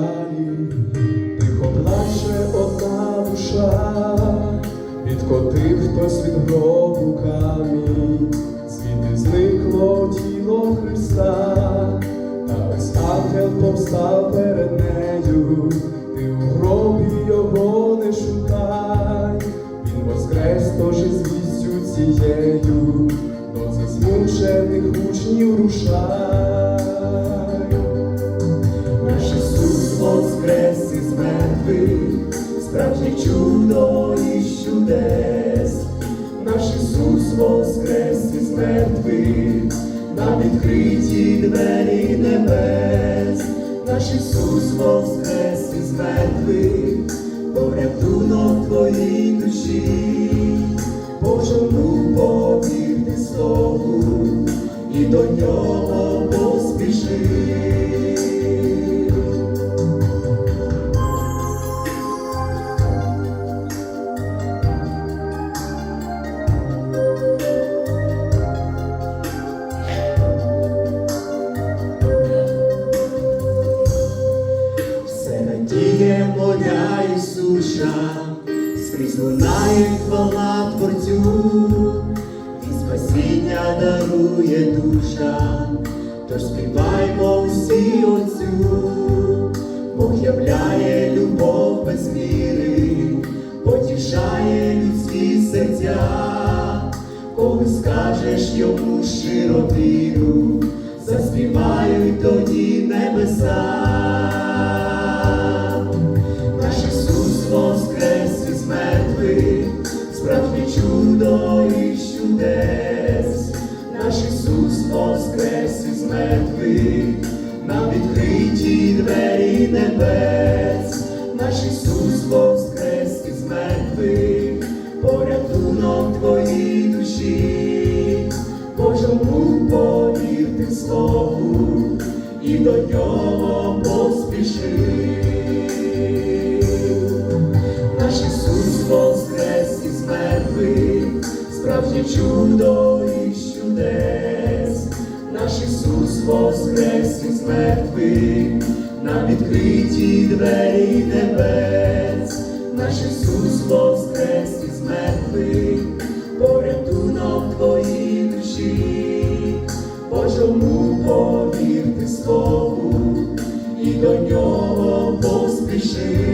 печалі, тихо плаче одна душа, відкотив хтось від гробу камінь, звідти зникло тіло Христа, та ось ангел повстав перед нею, ти у гробі його не шукай, він воскрес, тож і звістю цією, до засмучених учнів рушай. Ісус воскрес із мертвих, на відкриті двері небес. Наш Ісус воскрес із мертвих, порятунок твоїй душі, Божому повірте слову, і до нього надіє моя Ісуша, скрізь лунає хвала Творцю, і спасіння дарує душа, тож співаймо всі Отцю, Бог являє любов без міри, потішає людські серця, коли скажеш йому щиро віру, заспівають тоді небеса. Воскрес із мертвих, нам відкриті двері небес. Наш Ісус воскрес із мертвих, порятунок твоїй душі, Божому повірте слову, і до нього поспіши. Наш Ісус воскрес із мертвих, справжнє чудо мертвих, на відкриті двері небес. Наш Ісус воскрес із мертвих, порятунок твоїй душі, Божому повірте слову, і до нього поспіши.